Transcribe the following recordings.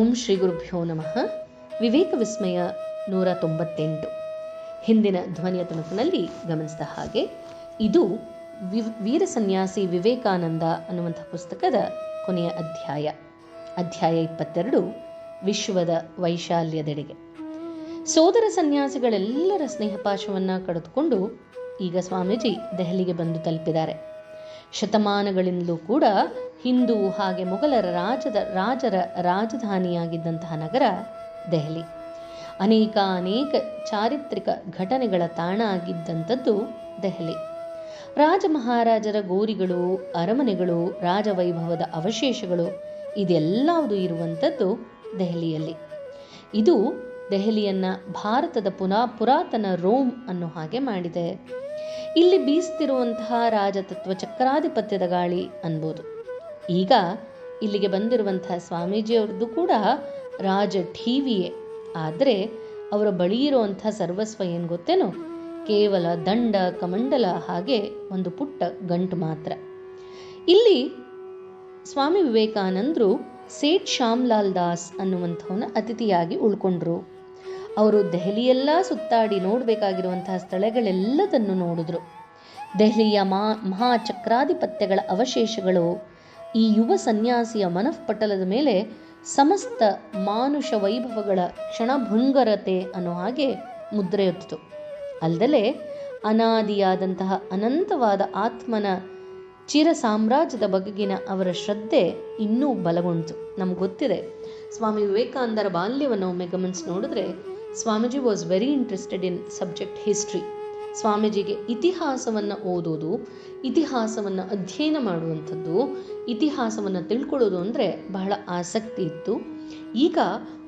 ಓಂ ಶ್ರೀ ಗುರುಭ್ಯೋ ನಮಃ. ವಿವೇಕ ವಿಸ್ಮಯ ನೂರ ತೊಂಬತ್ತೆಂಟು. ಹಿಂದಿನ ಧ್ವನಿಯ ತುಣುಕಿನಲ್ಲಿ ಗಮನಿಸಿದ ಹಾಗೆ ಇದು ವೀರ ಸನ್ಯಾಸಿ ವಿವೇಕಾನಂದ ಅನ್ನುವಂಥ ಪುಸ್ತಕದ ಕೊನೆಯ ಅಧ್ಯಾಯ. ಅಧ್ಯಾಯ ಇಪ್ಪತ್ತೆರಡು, ವಿಶ್ವದ ವೈಶಾಲ್ಯದೆಡೆಗೆ. ಸೋದರ ಸನ್ಯಾಸಿಗಳೆಲ್ಲರ ಸ್ನೇಹಪಾಶವನ್ನು ಕಡಿದುಕೊಂಡು ಈಗ ಸ್ವಾಮೀಜಿ ದೆಹಲಿಗೆ ಬಂದು ತಲುಪಿದ್ದಾರೆ. ಶತಮಾನಗಳಿಂದಲೂ ಕೂಡ ಹಿಂದೂ ಹಾಗೆ ಮೊಘಲರ ರಾಜದ, ರಾಜರ ರಾಜಧಾನಿಯಾಗಿದ್ದಂತಹ ನಗರ ದೆಹಲಿ. ಅನೇಕ ಅನೇಕ ಚಾರಿತ್ರಿಕ ಘಟನೆಗಳ ತಾಣ ಆಗಿದ್ದಂಥದ್ದು ದೆಹಲಿ. ರಾಜ ಮಹಾರಾಜರ ಗೋರಿಗಳು, ಅರಮನೆಗಳು, ರಾಜವೈಭವದ ಅವಶೇಷಗಳು ಇದೆಲ್ಲವುದು ಇರುವಂಥದ್ದು ದೆಹಲಿಯಲ್ಲಿ. ಇದು ದೆಹಲಿಯನ್ನು ಭಾರತದ ಪುನಾ, ಪುರಾತನ ರೋಮ್ ಅನ್ನೋ ಹಾಗೆ ಮಾಡಿದೆ. ಇಲ್ಲಿ ಬೀಸ್ತಿರುವಂತಹ ರಾಜತತ್ವ ಚಕ್ರಾಧಿಪತ್ಯದ ಗಾಳಿ ಅನ್ಬೋದು. ಈಗ ಇಲ್ಲಿಗೆ ಬಂದಿರುವಂತಹ ಸ್ವಾಮೀಜಿಯವ್ರದ್ದು ಕೂಡ ರಾಜ ಠೀವಿಯೇ. ಆದರೆ ಅವರ ಬಳಿ ಇರುವಂತಹ ಸರ್ವಸ್ವ ಏನು ಗೊತ್ತೇನೋ? ಕೇವಲ ದಂಡ, ಕಮಂಡಲ ಹಾಗೆ ಒಂದು ಪುಟ್ಟ ಗಂಟು ಮಾತ್ರ. ಇಲ್ಲಿ ಸ್ವಾಮಿ ವಿವೇಕಾನಂದರು ಸೇಠ್ ಶ್ಯಾಮ್ಲಾಲ್ ದಾಸ್ ಅನ್ನುವಂಥವನ್ನ ಅತಿಥಿಯಾಗಿ ಉಳ್ಕೊಂಡ್ರು. ಅವರು ದೆಹಲಿಯೆಲ್ಲ ಸುತ್ತಾಡಿ ನೋಡಬೇಕಾಗಿರುವಂತಹ ಸ್ಥಳಗಳೆಲ್ಲದನ್ನು ನೋಡಿದ್ರು. ದೆಹಲಿಯ ಮಾ, ಮಹಾಚಕ್ರಾಧಿಪತ್ಯಗಳ ಅವಶೇಷಗಳು ಈ ಯುವ ಸನ್ಯಾಸಿಯ ಮನಃಪಟಲದ ಮೇಲೆ ಸಮಸ್ತ ಮಾನುಷ ವೈಭವಗಳ ಕ್ಷಣಭಂಗರತೆ ಅನ್ನೋ ಹಾಗೆ ಮುದ್ರೆಯೊತ್ತಿತು. ಅಲ್ಲದೆ ಅನಾದಿಯಾದಂತಹ ಅನಂತವಾದ ಆತ್ಮನ ಚಿರ ಸಾಮ್ರಾಜ್ಯದ ಬಗೆಗಿನ ಅವರ ಶ್ರದ್ಧೆ ಇನ್ನೂ ಬಲಗೊಂಡಿತು. ನಮ್ಗೆ ಗೊತ್ತಿದೆ, ಸ್ವಾಮಿ ವಿವೇಕಾನಂದರ ಬಾಲ್ಯವನ್ನು ಒಮ್ಮೆ ಗಮನಿಸಿ ನೋಡಿದ್ರೆ Swamiji was very interested in subject history ಸ್ವಾಮೀಜಿಗೆ ಇತಿಹಾಸವನ್ನು ಓದೋದು, ಇತಿಹಾಸವನ್ನು ಅಧ್ಯಯನ ಮಾಡುವಂಥದ್ದು, ಇತಿಹಾಸವನ್ನು ತಿಳ್ಕೊಳ್ಳೋದು ಅಂದರೆ ಬಹಳ ಆಸಕ್ತಿ ಇತ್ತು. ಈಗ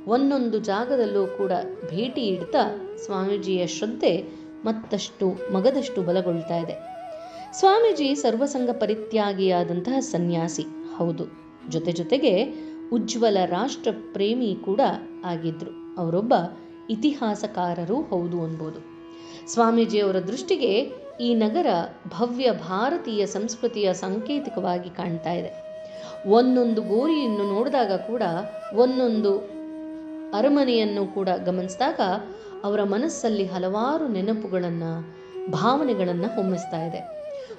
ಒಂದೊಂದು ಜಾಗದಲ್ಲೂ ಕೂಡ ಭೇಟಿ ಇಡ್ತಾ ಸ್ವಾಮೀಜಿಯ ಶ್ರದ್ಧೆ ಮತ್ತಷ್ಟು ಮಗದಷ್ಟು ಬಲಗೊಳ್ತಾ ಇದೆ. ಸ್ವಾಮೀಜಿ ಸರ್ವಸಂಗ ಪರಿತ್ಯಾಗಿಯಾದಂತಹ ಸನ್ಯಾಸಿ, ಹೌದು. ಜೊತೆ ಜೊತೆಗೆ ಉಜ್ವಲ ರಾಷ್ಟ್ರ ಪ್ರೇಮಿ ಕೂಡ ಆಗಿದ್ರು. ಅವರೊಬ್ಬ ಇತಿಹಾಸಕಾರರೂ ಹೌದು ಅನ್ಬೋದು. ಸ್ವಾಮೀಜಿಯವರ ದೃಷ್ಟಿಗೆ ಈ ನಗರ ಭವ್ಯ ಭಾರತೀಯ ಸಂಸ್ಕೃತಿಯ ಸಾಂಕೇತಿಕವಾಗಿ ಕಾಣ್ತಾ ಇದೆ. ಒಂದೊಂದು ಗೋರಿಯನ್ನು ನೋಡಿದಾಗ ಕೂಡ, ಒಂದೊಂದು ಅರಮನೆಯನ್ನು ಕೂಡ ಗಮನಿಸಿದಾಗ ಅವರ ಮನಸ್ಸಲ್ಲಿ ಹಲವಾರು ನೆನಪುಗಳನ್ನು, ಭಾವನೆಗಳನ್ನು ಹೊಮ್ಮಿಸ್ತಾ ಇದೆ.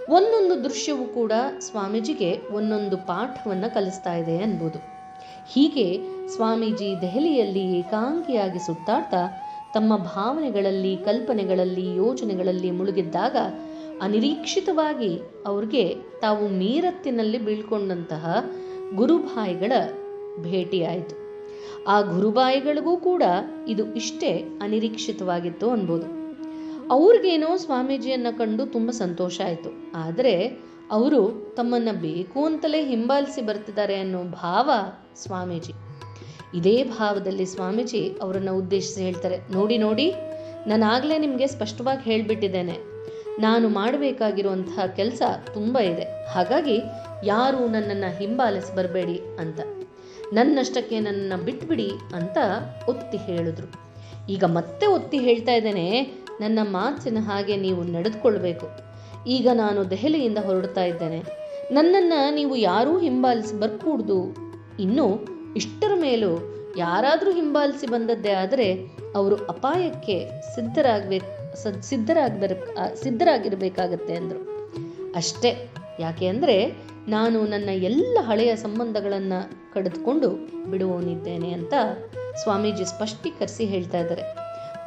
ಒಂದೊಂದು ದೃಶ್ಯವೂ ಕೂಡ ಸ್ವಾಮೀಜಿಗೆ ಒಂದೊಂದು ಪಾಠವನ್ನು ಕಲಿಸ್ತಾ ಇದೆ ಅನ್ಬೋದು. ಹೀಗೆ ಸ್ವಾಮೀಜಿ ದೆಹಲಿಯಲ್ಲಿ ಏಕಾಂಗಿಯಾಗಿ ಸುತ್ತಾಡ್ತಾ ತಮ್ಮ ಭಾವನೆಗಳಲ್ಲಿ, ಕಲ್ಪನೆಗಳಲ್ಲಿ ಯೋಚನೆಗಳಲ್ಲಿ ಮುಳುಗಿದ್ದಾಗ ಅನಿರೀಕ್ಷಿತವಾಗಿ ಅವ್ರಿಗೆ ತಾವು ಮೀರತ್ತಿನಲ್ಲಿ ಬೀಳ್ಕೊಂಡಂತಹ ಗುರುಭಾಯಿಗಳ ಭೇಟಿಯಾಯಿತು. ಆ ಗುರುಬಾಯಿಗಳಿಗೂ ಕೂಡ ಇದು ಇಷ್ಟೇ ಅನಿರೀಕ್ಷಿತವಾಗಿತ್ತು ಅನ್ಬೋದು. ಅವ್ರಿಗೇನೋ ಸ್ವಾಮೀಜಿಯನ್ನ ಕಂಡು ತುಂಬ ಸಂತೋಷ ಆಯಿತು. ಆದರೆ ಅವರು ತಮ್ಮನ್ನ ಬೇಕು ಅಂತಲೇ ಹಿಂಬಾಲಿಸಿ ಬರ್ತಿದ್ದಾರೆ ಅನ್ನೋ ಭಾವ ಸ್ವಾಮೀಜಿ. ಇದೇ ಭಾವದಲ್ಲಿ ಸ್ವಾಮೀಜಿ ಅವರನ್ನು ಉದ್ದೇಶಿಸಿ ಹೇಳ್ತಾರೆ, ನೋಡಿ ನೋಡಿ, ನಾನಾಗಲೇ ನಿಮಗೆ ಸ್ಪಷ್ಟವಾಗಿ ಹೇಳಿಬಿಟ್ಟಿದ್ದೇನೆ. ನಾನು ಮಾಡಬೇಕಾಗಿರುವಂತಹ ಕೆಲಸ ತುಂಬ ಇದೆ. ಹಾಗಾಗಿ ಯಾರು ನನ್ನನ್ನು ಹಿಂಬಾಲಿಸಿ ಬರಬೇಡಿ ಅಂತ. ನನ್ನಷ್ಟಕ್ಕೆ ನನ್ನನ್ನು ಬಿಟ್ಬಿಡಿ ಅಂತ ಒತ್ತಿ ಹೇಳಿದ್ರು. ಈಗ ಮತ್ತೆ ಒತ್ತಿ ಹೇಳ್ತಾ ಇದ್ದೇನೆ, ನನ್ನ ಮಾತಿನ ಹಾಗೆ ನೀವು ನಡೆದುಕೊಳ್ಬೇಕು. ಈಗ ನಾನು ದೆಹಲಿಯಿಂದ ಹೊರಡ್ತಾ ಇದ್ದೇನೆ. ನನ್ನನ್ನು ನೀವು ಯಾರೂ ಹಿಂಬಾಲಿಸಿ ಬರ್ಕೂಡ್ದು. ಇನ್ನು ಇಷ್ಟರ ಮೇಲೂ ಯಾರಾದರೂ ಹಿಂಬಾಲಿಸಿ ಬಂದದ್ದೇ ಆದರೆ ಅವರು ಅಪಾಯಕ್ಕೆ ಸಿದ್ಧರಾಗಬೇಕು ಸಿದ್ಧರಾಗಬೇಕ ಸಿದ್ಧರಾಗಿರಬೇಕಾಗತ್ತೆ ಅಂದರು. ಅಷ್ಟೇ. ಯಾಕೆ ಅಂದರೆ ನಾನು ನನ್ನ ಎಲ್ಲ ಹಳೆಯ ಸಂಬಂಧಗಳನ್ನು ಕಡಿದುಕೊಂಡು ಬಿಡುವವನಿದ್ದೇನೆ ಅಂತ ಸ್ವಾಮೀಜಿ ಸ್ಪಷ್ಟೀಕರಿಸಿ ಹೇಳ್ತಾ ಇದ್ದಾರೆ.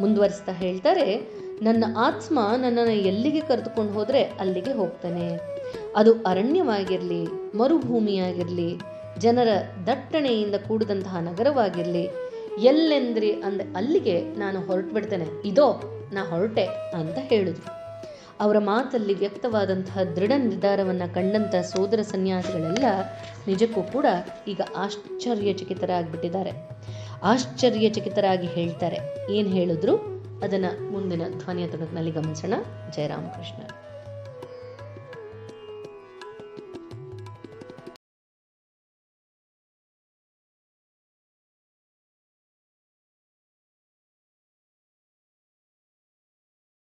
ಮುಂದುವರಿಸ್ತಾ ಹೇಳ್ತಾರೆ ನನ್ನ ಆತ್ಮ ನನ್ನನ್ನು ಎಲ್ಲಿಗೆ ಕರೆದುಕೊಂಡು ಹೋದರೆ ಅಲ್ಲಿಗೆ ಹೋಗ್ತಾನೆ. ಅದು ಅರಣ್ಯವಾಗಿರಲಿ, ಮರುಭೂಮಿಯಾಗಿರಲಿ, ಜನರ ದಟ್ಟಣೆಯಿಂದ ಕೂಡಿದಂತಹ ನಗರವಾಗಿರಲಿ, ಎಲ್ಲೆಂದ್ರಿ ಅಂದ ಅಲ್ಲಿಗೆ ನಾನು ಹೊರಟು ಬಿಡ್ತೇನೆ ಇದೋ, ನಾ ಹೊರಟೆ ಅಂತ ಹೇಳಿದ್ರು ಅವರ ಮಾತಲ್ಲಿ ವ್ಯಕ್ತವಾದಂತಹ ದೃಢ ನಿರ್ಧಾರವನ್ನು ಕಂಡಂಥ ಸೋದರ ಸನ್ಯಾಸಿಗಳೆಲ್ಲ ನಿಜಕ್ಕೂ ಕೂಡ ಈಗ ಆಶ್ಚರ್ಯಚಕಿತರಾಗಿಬಿಟ್ಟಿದ್ದಾರೆ. ಆಶ್ಚರ್ಯಚಕಿತರಾಗಿ ಹೇಳ್ತಾರೆ. ಏನು ಹೇಳಿದ್ರು? ಅದನ್ನು ಮುಂದಿನ ಧ್ವನಿಯ ತುಣುಕಿನಲ್ಲಿ ಗಮನಿಸೋಣ. ಜಯರಾಮಕೃಷ್ಣ.